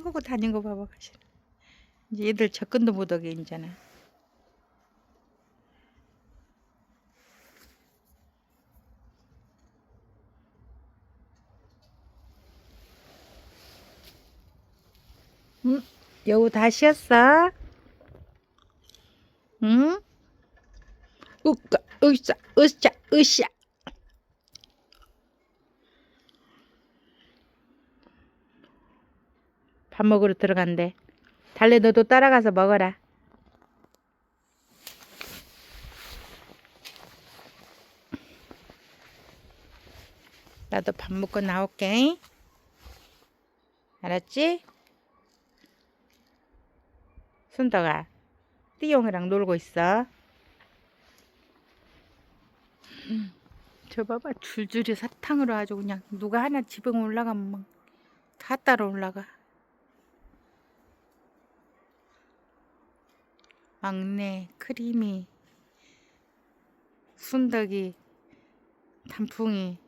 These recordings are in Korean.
담그고 다닌 거 봐봐 가시. 이제 얘들 접근도 못하게 이제는. 응? 여우 다 쉬었어? 응? 으까, 으쌰, 으쌰, 으쌰. 밥 먹으러 들어간대. 달래 너도 따라가서 먹어라. 나도 밥 먹고 나올게. 알았지? 순덕아, 띠용이랑 놀고 있어. 음, 저 봐봐, 줄줄이 사탕으로 아주 그냥 누가 하나 지붕 올라가면 막 다 따라 올라가. 막내, 크림이, 순덕이, 단풍이.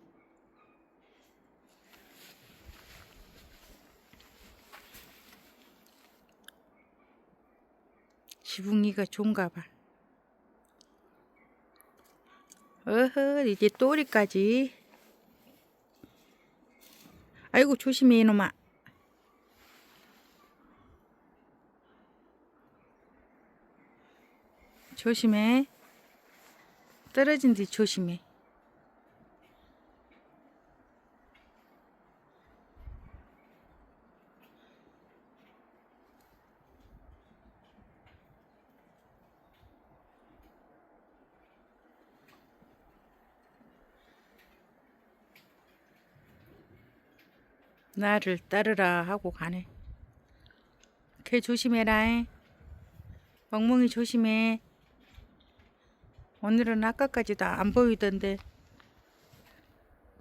지붕이가 좋은가 봐. 어허, 이제 또리까지. 아이고, 조심해, 이놈아. 조심해. 떨어진 뒤 조심해. 나를 따르라 하고 가네. 걔 조심해라. 멍멍이 조심해. 오늘은 아까까지도 안 보이던데